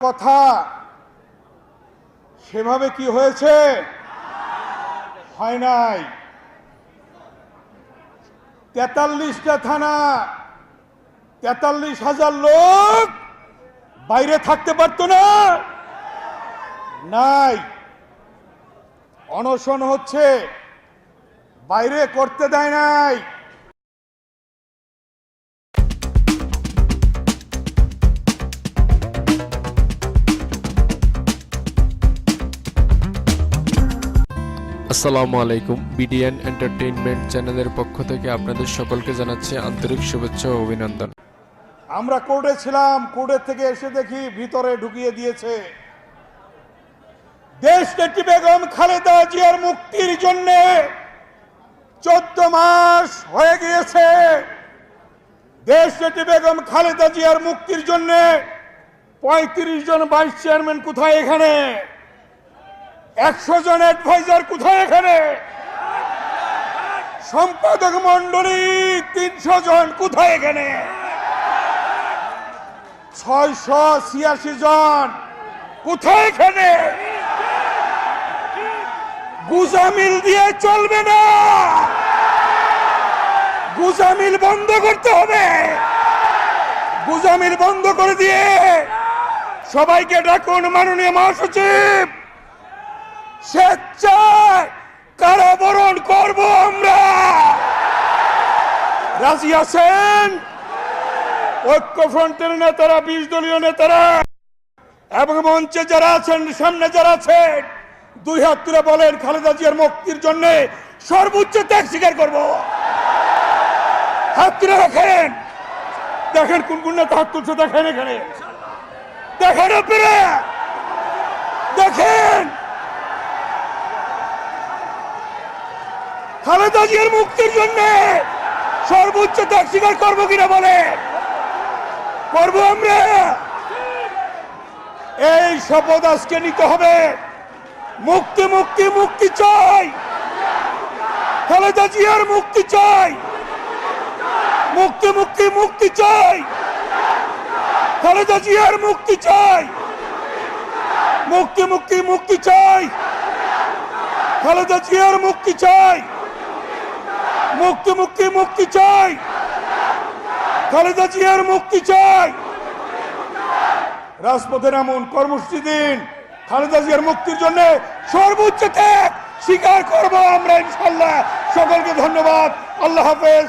কথা। সেভাবে কি হয়েছে? হয় নাই। তেতাল্লিশটা থানা, তেতাল্লিশ হাজার লোক বাইরে থাকতে পারতো না। নাই। অনশন হচ্ছে। বাইরে করতে দেয় নাই। আসসালামু আলাইকুম। বিডিএন এন্টারটেইনমেন্ট চ্যানেলের পক্ষ থেকে আপনাদের সকলকে জানাচ্ছি আন্তরিক শুভেচ্ছা ও অভিনন্দন। আমরা কোর্টে ছিলাম, কোর্টের থেকে এসে দেখি ভিতরে ঢুকিয়ে দিয়েছে। দেশ নেত্রী বেগম খালেদা জিয়ার মুক্তির জন্য চোদ্দ মাস হয়ে গিয়েছে। দেশ নেত্রী বেগম খালেদা জিয়ার মুক্তির জন্য পঁয়ত্রিশ জন ভাইস চেয়ারম্যান কোথায় এখানে? একশো জন অ্যাডভাইজার কোথায় এখানে? সম্পাদক মন্ডলী তিনশো জন কোথায় এখানে? ছয়শো ছিয়াশি জন কোথায় এখানে? গুজামিল দিয়ে চলবে না। গুজামিল বন্ধ করতে হবে। গুজামিল বন্ধ করে দিয়ে সবাইকে ডাকুন মাননীয় মহাসচিব। স্বেচ্ছায় কারাবরণ করব আমরা। রাজি আছেন? ঐক্যফ্রন্টের নেতারা, বিশ দলীয় নেতারা এবং মঞ্চে যারা আছেন, সামনে যারা আছেন, দুই হাত তুলে বলেন, খালেদা জিয়ার মুক্তির জন্য সর্বোচ্চ ত্যাগ স্বীকার করব। হাত তুলে রাখেন। দেখেন কোন কোন নেতা হাত তুলছে, দেখেন এখানে। দেখেন আপনারা। দেখেন খালেদা জিয়ার মুক্তির জন্য সর্বোচ্চ ত্যাগ স্বীকার করব কিনা বলে করব আমরা। এই শপথ আজকে নিতে হবে। মুক্তি মুক্তি মুক্তি চাই। খালেদা জিয়ার মুক্তি চাই। মুক্তি মুক্তি মুক্তি চাই। খালেদা জিয়ার মুক্তি চাই। মুক্তি মুক্তি মুক্তি চাই। খালেদা জিয়ার মুক্তি চাই। মুক্তি মুক্তি মুক্তি চাই। খালেদা জিয়ার মুক্তি চাই। রাজপথে এমন কর্মসূচি দিন। খালেদা জিয়ার মুক্তির জন্য সর্বোচ্চ ত্যাগ স্বীকার করব আমরা ইনশাল্লাহ। সকলকে ধন্যবাদ। আল্লাহ হাফেজ।